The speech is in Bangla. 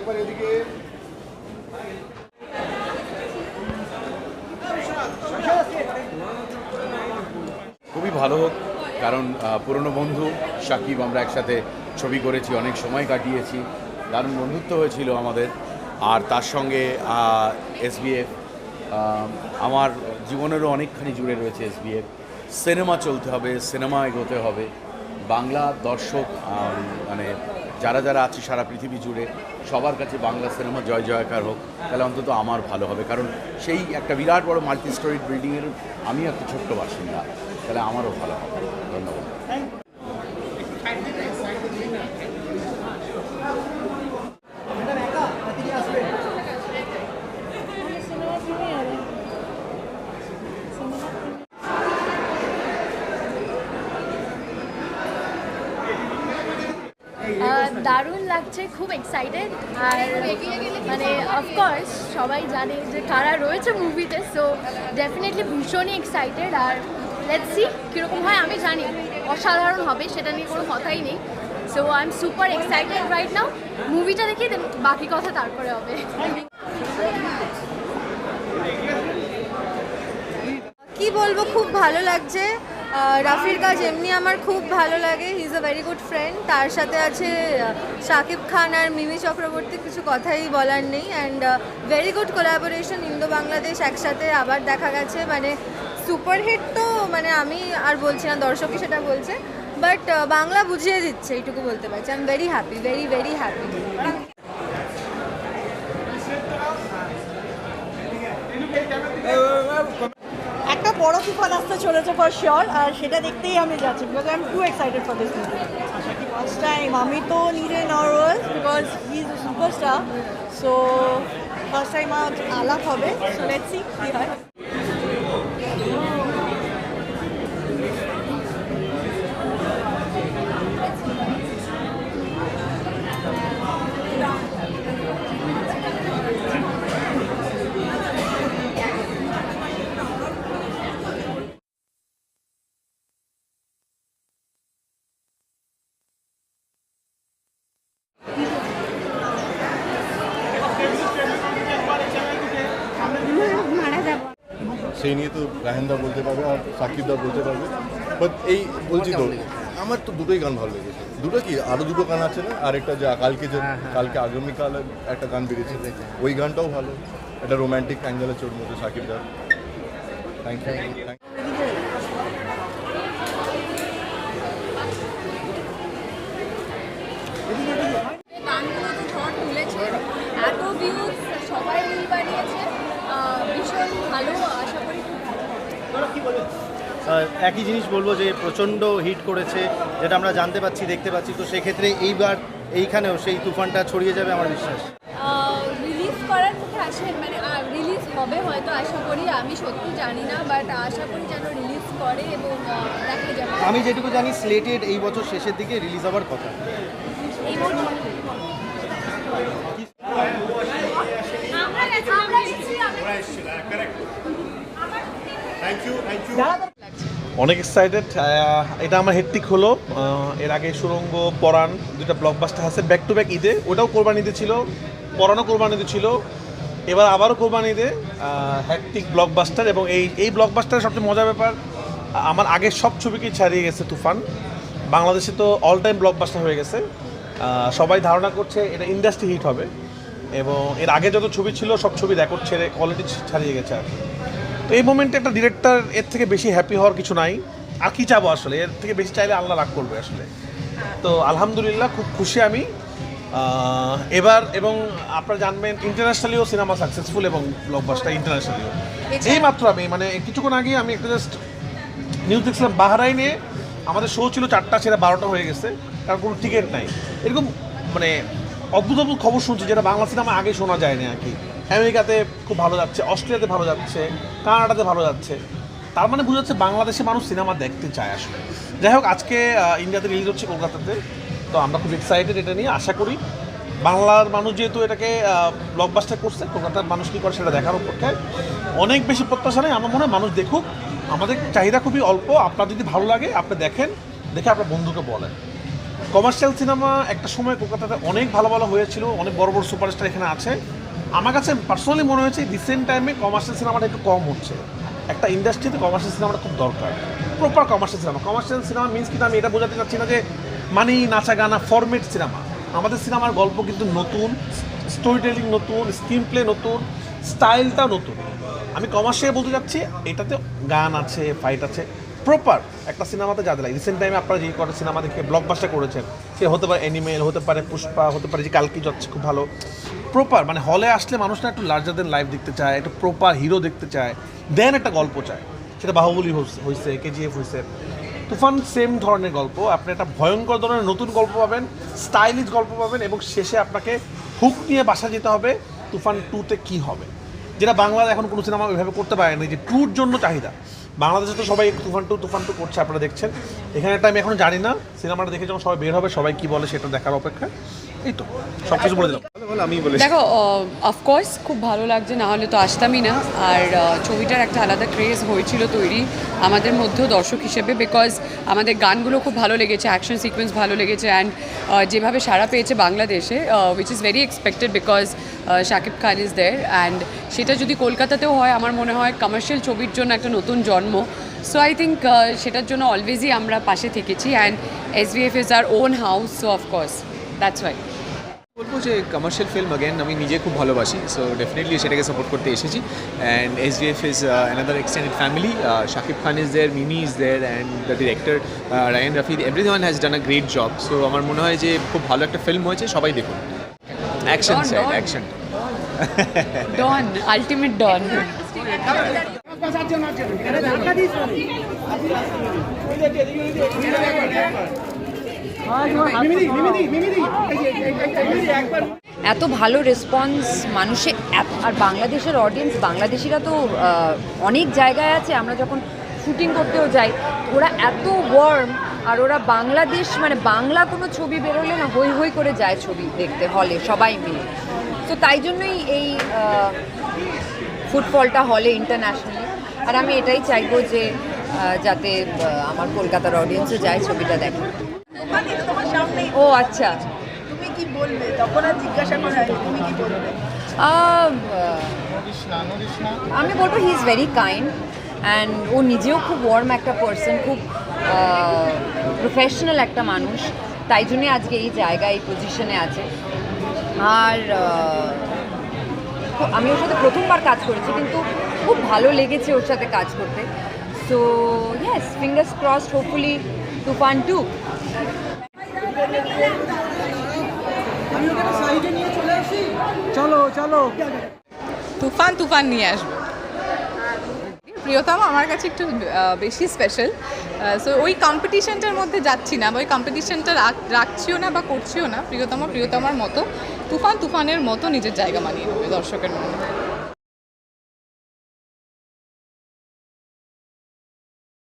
একবার এদিকে। খুবই ভালো হোক কারণ পুরনো বন্ধু সাকিব, আমরা একসাথে ছবি করেছি, অনেক সময় কাটিয়েছি। দারুণ বন্ধুত্ব হয়েছিল আমাদের। আর তার সঙ্গে এসবিএফ আমার জীবনেরও অনেকখানি জুড়ে রয়েছে এসবিএফ সিনেমা চলতে হবে, সিনেমা এগোতে হবে। বাংলা দর্শক মানে যারা যারা আছে সারা পৃথিবী জুড়ে, সবার কাছে বাংলা সিনেমা জয় জয়কার হোক, তাহলে অন্তত আমার ভালো হবে। কারণ সেই একটা বিরাট বড় মাল্টি স্টোরিড বিল্ডিংয়ের আমি একটা ছোট্ট বাসিন্দা, তাহলে আমারও ভালো হবে। ধন্যবাদ। দারুণ লাগছে, খুব এক্সাইটেড আর মানে অফকোর্স সবাই জানে যে কারা রয়েছে মুভিতে সো ডেফিনেটলি ভীষণই এক্সাইটেড আর লেটস সি কীরকম হয়, আমি জানি। অসাধারণ হবে, সেটা নিয়ে কোনো কথাই নেই। So I am super excited right now মুভিটা দেখি, then বাকি কথা তারপরে হবে। কি বলব, খুব ভালো লাগছে। রাফির কাজ এমনি আমার খুব ভালো লাগে। Is a very good friend তার সাথে আছে শাকিব খান আর মিমি চক্রবর্তী, কিছু কথাই বলার নেই। And very good collaboration Indo Bangladesh একসাথে আবার দেখা গেছে। মানে সুপারহিট তো মানে আমি আর বলছি না, দর্শকই সেটা বলছে। বাট বাংলা বুঝিয়ে দিচ্ছে, এইটুকু বলতে পারছি। I am very happy very very happy একটা বড় তুফান আসতে চলেছে ফর শিওর আর সেটা দেখতেই আমি যাচ্ছি because I am too excited for this movie first time আমি তো নিজে nervous because he is superstar so first time আলাপ হবে সো লেটস সি কী হয়। সেই নিয়ে তো রাহেনদা বলতে পারবে আর সাকিবদা বলতে পারবে। বাট এই বলছি তো আমার তো দুটোই গান ভালো লেগেছে। দুটো কি? আরও দুটো গান আছে না? আর একটা যা কালকে যে কালকে আগামীকাল একটা গান বেরিয়েছে। ওই গানটাও ভালো। একটা রোমান্টিক অ্যাঙ্গেলের চোর মধ্যে সাকিবদা থ্যাংক ইউ থ্যাংক গানগুলো তো ঝড় তুলেছে এত ভিউজ সবাই রিল বানিয়েছে আহ, ভীষণ ভালো আশা করি খুব ভালো হবে। আহ, একই জিনিস বলব যে প্রচণ্ড হিট করেছে যেটা আমরা জানতে পাচ্ছি দেখতে পাচ্ছি। তো সেক্ষেত্রে এইবার এইখানেও সেই তুফানটা ছড়িয়ে যাবে আমার বিশ্বাস। রিলিজ করার মুখে আসে মানে রিলিজ হবে হয়তো আশা করি আমি সত্যি জানি না বাট আশা করি যেন রিলিজ করে এবং দেখা যাবে। আমি যেটুকু জানি স্লেটেড এই বছর শেষের দিকে রিলিজ হওয়ার কথা এই মুহূর্তে আমরা গেছি আমরা গেছি আমরা অনেক এক্সাইটেড এটা আমার হেট্টিক হলো। এর আগে সুরঙ্গ, পরাণ দুটা ব্লকবাস্টার আছে। ব্যাক টু ব্যাক ঈদে। ওটাও কোরবানিতে ছিল। পরাণও কোরবানিতে ছিল। এবার আবারও কোরবানিতে হ্যাটটিক ব্লকবাস্টার এবং এই এই ব্লকবাস্টারের সবচেয়ে মজার ব্যাপার, আমার আগের সব ছবিকেই ছাড়িয়ে গেছে তুফান। বাংলাদেশে তো অল টাইম ব্লকবাস্টার হয়ে গেছে। সবাই ধারণা করছে এটা ইন্ডাস্ট্রি হিট হবে। এবং এর আগে যত ছবি ছিল, সব ছবি রেকর্ড ছেড়ে কোয়ালিটি ছাড়িয়ে গেছে আর। তো এই মোমেন্টে একটা ডিরেক্টর এর থেকে বেশি হ্যাপি হওয়ার কিছু নাই। আর কি চাবো আসলে এর থেকে বেশি চাইলে আল্লাহ রাগ করবে আসলে। তো আলহামদুলিল্লাহ খুব খুশি আমি। এবার এবং আপনারা জানবেন ইন্টারন্যাশনালিও সিনেমা সাকসেসফুল এবং ব্লকবাস্টার ইন্টারন্যাশনালিও এই মাত্র আমি মানে কিছুক্ষণ আগে আমি একটা জাস্ট নিউজ দেখছিলাম বাহরাইনে আমাদের শো ছিল চারটা ছেড়ে বারোটা হয়ে গেছে। কারণ কোনো টিকিট নাই। এরকম মানে অদ্ভুত অদ্ভুত খবর শুনছি যেটা বাংলা সিনেমা আগে শোনা যায়নি আর কি। আমেরিকাতে খুব ভালো যাচ্ছে, অস্ট্রেলিয়াতে ভালো যাচ্ছে, কানাডাতে ভালো যাচ্ছে। তার মানে বোঝা যাচ্ছে বাংলাদেশে মানুষ সিনেমা দেখতে চায় আসলে। যাই হোক, আজকে ইন্ডিয়াতে রিলিজ হচ্ছে কলকাতাতে। তো আমরা খুব এক্সাইটেড এটা নিয়ে, আশা করি। বাংলার মানুষ যেহেতু এটাকে ব্লকবাস্টার করছে, কলকাতার মানুষ কী করে সেটা দেখার অপেক্ষায় অনেক বেশি প্রত্যাশা নেই, আমার মনে হয় মানুষ দেখুক। আমাদের চাহিদা খুবই অল্প, আপনার যদি ভালো লাগে, আপনি দেখেন, দেখে আপনার বন্ধুকে বলেন। কমার্শিয়াল সিনেমা একটা সময় কলকাতাতে অনেক ভালো ভালো হয়েছিল, অনেক বড় বড় সুপারস্টার এখানে আছে। আমার কাছে পার্সোনালি মনে হয়েছে রিসেন্ট টাইমে কমার্শিয়াল সিনেমাটা একটু কম হচ্ছে। একটা ইন্ডাস্ট্রিতে কমার্শিয়াল সিনেমাটা খুব দরকার। Proper commercial cinema commercial cinema means কিন্তু আমি এটা বোঝাতে চাচ্ছি না যে মানে নাচা গানা ফরমেট সিনেমা আমাদের সিনেমার গল্প কিন্তু নতুন স্টোরি টেলিং নতুন স্ক্রিন প্লে নতুন স্টাইলটাও নতুন। আমি কমার্শিয়াল বলতে যাচ্ছি এটাতে গান আছে ফাইট আছে। প্রপার একটা সিনেমাতে যা লাগে রিসেন্ট টাইমে আপনারা যে কটা সিনেমা দেখে ব্লকবাস্টার করেছেন, সে হতে পারে অ্যানিমেল হতে পারে পুষ্পা হতে পারে যে কালকি যাচ্ছে খুব ভালো। প্রপার মানে হলে আসলে মানুষ না একটু লার্জার দেন লাইফ দেখতে চায়, একটু প্রপার হিরো দেখতে চায় দেন একটা গল্প চায়। সেটা বাহুবলী হয়েছে কেজিএফ হয়েছে তুফান সেম ধরনের গল্প। আপনি একটা ভয়ঙ্কর ধরনের নতুন গল্প পাবেন স্টাইলিশ গল্প পাবেন, এবং শেষে আপনাকে হুক নিয়ে বাসা যেতে হবে, তুফান টুতে কি হবে। যেটা বাংলাদেশ এখন কোনো সিনেমা ওইভাবে করতে পারেনি যে ট্যুর জন্য চাহিদা। বাংলাদেশে তো সবাই তুফান টু তুফান টু করছে, আপনারা দেখছেন। এখানে একটা আমি এখন জানি না। সিনেমাটা দেখে যখন সবাই বের হবে সবাই কি বলে সেটা দেখার অপেক্ষা। এই তো সব কিছু বলে দিলাম দেখো অফকোর্স খুব ভালো লাগছে না হলে তো আসতামই না। আর ছবিটার একটা আলাদা ক্রেজ হয়েছিল তৈরি আমাদের মধ্যেও দর্শক হিসেবে বিকজ আমাদের গানগুলো খুব ভালো লেগেছে অ্যাকশন সিকোয়েন্স ভালো লেগেছে অ্যান্ড যেভাবে সাড়া পেয়েছে বাংলাদেশে which is very expected because Shakib Khan is there and সেটা যদি কলকাতাতেও হয় আমার মনে হয় কমার্শিয়াল ছবির জন্য একটা নতুন জন্ম সো আই থিঙ্ক সেটার জন্য অলওয়েজই আমরা পাশে থেকেছি and S V F is our own house so of course that's why বলব যে কমার্শিয়াল ফিল্ম অ্যাগেন আমি নিজে খুব ভালোবাসি সো ডেফিনেটলি সেটাকে সাপোর্ট করতে এসেছি। And S D F is another extended family Shakib Khan is there Mimi is there and the director Raihan Rafi every one has done a great job so আমার মনে হয় যে খুব ভালো একটা ফিল্ম হয়েছে সবাই দেখুন। Action Don, action Don ultimate Don এত ভালো রেসপন্স মানুষে আর বাংলাদেশের অডিয়েন্স বাংলাদেশিরা তো অনেক জায়গায় আছে। আমরা যখন শুটিং করতেও যাই, ওরা এত ওয়ার্ম আর ওরা বাংলাদেশ মানে বাংলা কোনো ছবি বেরোলে না হই হই করে যায় ছবি দেখতে হলে সবাই মিলে। তো তাই জন্যই এই ফুটফলটা হলে ইন্টারন্যাশনালি আর আমি এটাই চাইব যে যাতে আমার কলকাতার অডিয়েন্সও যায় ছবিটা দেখে। ও আচ্ছা। তুমি কি বলবে তখন আর জিজ্ঞাসা করা তুমি কি বলবে আমি বলব he is very kind and ও নিজেও খুব ওয়ার্ম একটা পার্সন খুব প্রফেশনাল একটা মানুষ। তাই জন্যে আজকে এই জায়গায় এই পজিশনে আছে। আর আমি ওর সাথে প্রথমবার কাজ করেছি কিন্তু খুব ভালো লেগেছে ওর সাথে কাজ করতে। So yes fingers crossed hopefully Toofan two. চলো চলো তুফান তুফান নিয়ে আসব। প্রিয়তম আমার কাছে একটু বেশি স্পেশাল সো ওই কম্পিটিশনটার মধ্যে যাচ্ছি না, বা ওই কম্পিটিশনটা রাখছিও না বা করছিও না। প্রিয়তম, প্রিয়তমার মতো, তুফান তুফানের মতো নিজের জায়গা মানিয়ে নেবে দর্শকের মধ্যে